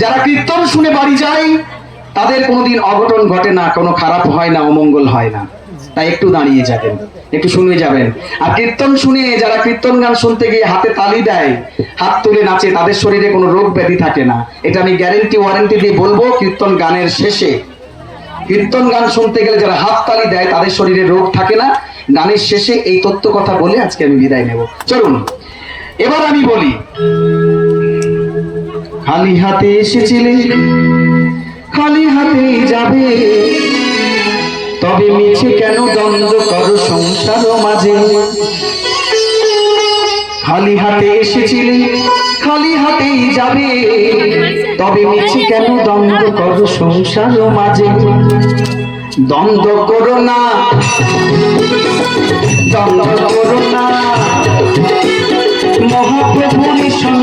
যারা কীর্তন শুনে বাড়ি যায়, তাদের কোনোদিন অঘটন ঘটে না, কোনো খারাপ হয় না, অমঙ্গল হয় না। তাই একটু দাঁড়িয়ে যাবেন, একটু শুনে যাবেন। আর কীর্তন শুনে যারা কীর্তন গান শুনতে গিয়ে হাতে তালি দেয়, হাত তুলে নাচে, তাদের শরীরে কোনো রোগ ব্যাধি থাকে না। এটা আমি গ্যারেন্টি ওয়ারেন্টি দিয়ে বলব, কীর্তন গানের শেষে। কীর্তন গান শুনতে গেলে যারা হাত তালি দেয়, তাদের শরীরে রোগ থাকে না। গানের শেষে এই তথ্য কথা বলে আজকে আমি বিদায় নেব। চলুন, এবার আমি বলি খালি হাতে এসেছিলে, খালি হাতে যাবে। তবে মিছে কেন দ্বন্দ্ব করো সংসার মাঝে? খালি হাতে এসেছিলে, খালি হাতেই যাবে। তবে মিছে কেন দ্বন্দ্ব করো সংসার মাঝে? দ্বন্দ্ব করো না, দ্বন্দ্ব করো না।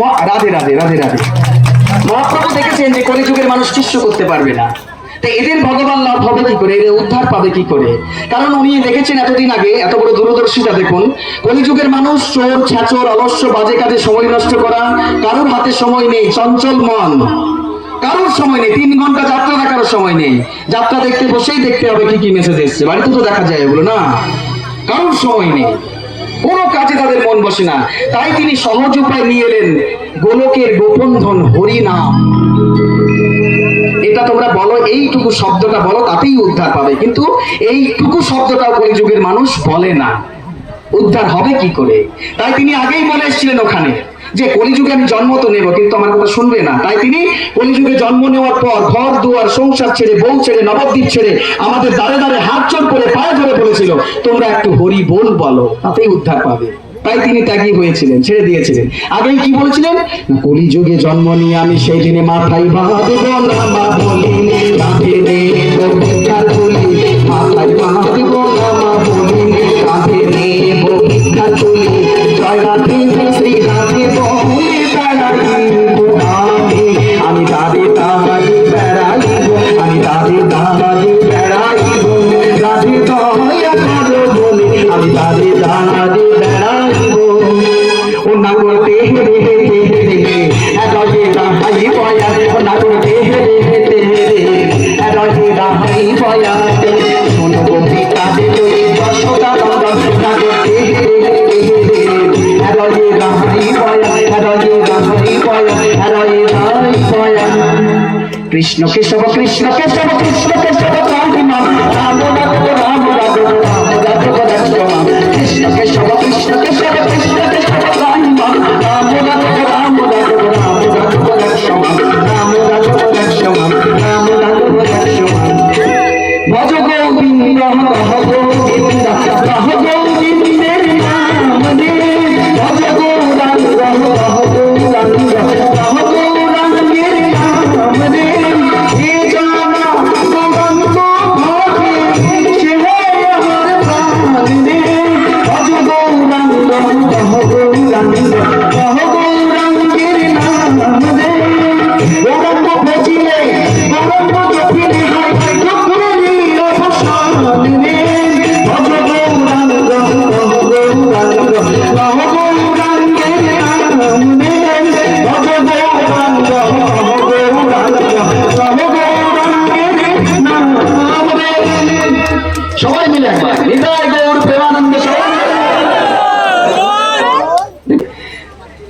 রাধে রাধে রাধে রাধে। মহাপ্রভু দেখেছেন যে কলিযুগের মানুষ শিষ্য করতে পারবে না। এদের ভগবান লাভ হবে কি করে? এদের উদ্ধার পাবে কি করে? কারণ উনি দেখেছেন এতদিন আগে, এত বড় দূরদর্শিতা দেখুন কলিযুগের মানুষ চোর, ছ্যাচর অলস্য বাজে কাজে সময় নষ্ট করা, কারোর হাতে সময় নেই, চঞ্চল মন। কারোর সময় নেই, তিন ঘণ্টা যাত্রা দেখার সময় নেই। যাত্রা দেখতে বসেই দেখতে হবে কি কি মেসেজ এসছে। বাড়িতে তো দেখা যায় এগুলো না। কারোর সময় নেই। কোনো কাজে তাদের মন বসে না। তাই তিনি সহজ উপায় নিয়ে এলেন, গোলকের গোপন ধন হরিনাম এটা তোমরা বলো, এইটুকু শব্দটা বলো, তাতেই উদ্ধার পাবে। কিন্তু এইটুকু শব্দটাও কলিযুগের মানুষ বলে না। উদ্ধার হবে কি করে? তাই তিনি আগেই বলে এসেছিলেন ওখানে। যে কলিযুগে আমি জন্ম তো নেব, কিন্তু আমার কথা শুনবে না। তাই তিনি কলিযুগে জন্ম নেওয়ার পর ঘর, দুয়ার, সংসার ছেড়ে, বউ ছেড়ে, নবদ্বীপ ছেড়ে আমাদের দাঁড়ে দাঁড়ে হাত চোর করে পায়ে ধরে বলেছিল, তোমরা একটু হরি বল বলো তাতেই উদ্ধার পাবে। তাই তিনি ত্যাগী হয়েছিলেন, ছেড়ে দিয়েছিলেন। আগেই কি বলেছিলেন? কলিযুগে জন্ম নিয়ে আমি সেই দিনে মাথায় বাঁধব না মা বলি কৃষ্ণ কেশব কৃষ্ণ কেশব কৃষ্ণ কেশব রাম রাম রাম রাম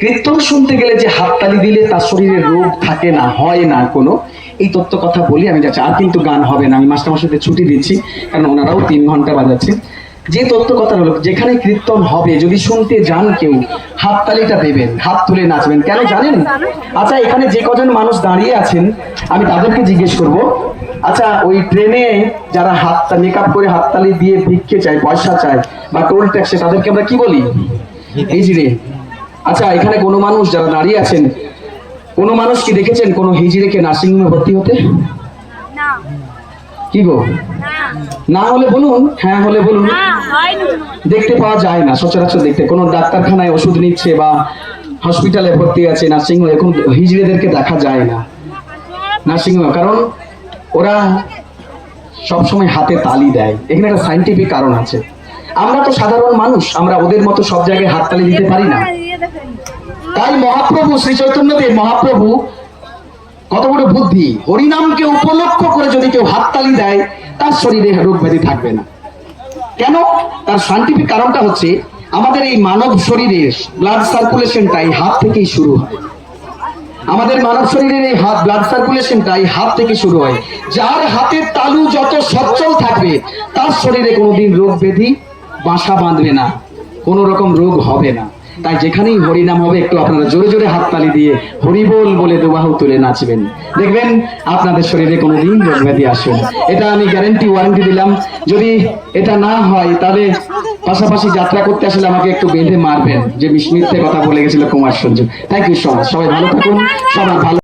কীর্তন শুনতে গেলে যে হাততালি দিলে তার শরীরে রোগ থাকে না, হয় না কোনো, এই তত্ত্ব কথা বলি আমি যাচ্ছি। আর কিন্তু গান হবে না, আমি মাস্টারমশাইদের ছুটি দিচ্ছি, কারণ ওনারাও তিন ঘণ্টা বাজাচ্ছে যে তত্ত্ব কথা হলো, যেখানে কীর্তন হবে, যদি শুনতে যান কেউ, হাততালিটা দেবেন, হাত তুলে নাচবেন। কেন জানেন? আচ্ছা এখানে যে কজন মানুষ দাঁড়িয়ে আছেন, আমি তাদেরকে জিজ্ঞেস করব। আচ্ছা ওই ট্রেনে যারা হাত মেকআপ করে হাততালি দিয়ে ভিক্ষে চায়, পয়সা চায়, বা টোল ট্যাক্সে তাদেরকে আমরা কি বলি? হিজড়ে আচ্ছা এখানে কোনো মানুষ যারা দাঁড়িয়ে আছেন কোনো মানুষ কি দেখেছেন কোনো হিজড়েকে নার্সিংহোমে ভর্তি হতে? কি গো? না না হলে বলুন হ্যাঁ হলে বলুন। দেখতে পাওয়া যায় না সচরাচর দেখতে। কোনো ডাক্তারখানায় ওষুধ নিচ্ছে বা হসপিটালে ভর্তি আছে নার্সিংহোম এখন হিজড়েদেরকে দেখা যায় না। নার্সিংহোম কারণ ওরা সবসময় হাতে তালি দেয়। এখানে একটা সাইন্টিফিক কারণ আছে। আমরা তো সাধারণ মানুষ আমরা ওদের মতো সব জায়গায় হাততালি দিতে পারি না। তাই মহাপ্রভু শ্রী চৈতন্যদেব মহাপ্রভু কত বড় বুদ্ধি। হরিনামকে উপলক্ষ করে যদি কেউ হাততালি দেয় তার শরীরে রোগ ব্যাধি থাকবে না। কেন? তার সাইন্টিফিক কারণটা হচ্ছে আমাদের এই মানব শরীরের ব্লাড সার্কুলেশনটা এই হাত থেকেই শুরু হয়। আমাদের মানব শরীরের এই হাত ব্লাড সার্কুলেশনটা এই হাত থেকে শুরু হয়। যার হাতের তালু যত সচ্ছল থাকবে তার শরীরে কোনোদিন রোগ ব্যাধি বাসা বাঁধবে না, কোনো রকম রোগ হবে না। তাই যেখানেই হরিনাম হবে, একটু আপনারা জোরে জোরে হাততালি দিয়ে হরিবোল বলে দুবাহু তুলে নাচবেন। দেখবেন আপনাদের শরীরে কোনোদিন রোগ ব্যাধি আসবে এটা আমি গ্যারেন্টি ওয়ারেন্টি দিলাম। যদি এটা না হয়, তাহলে পাশাপাশি যাত্রা করতে আসলে আমাকে একটু বেঁধে মারবেন। যে মিথ্যে কথা বলে গেছিল Kumar Sanju thank you so much সবাই ভালো থাকুন। সবাই ভালো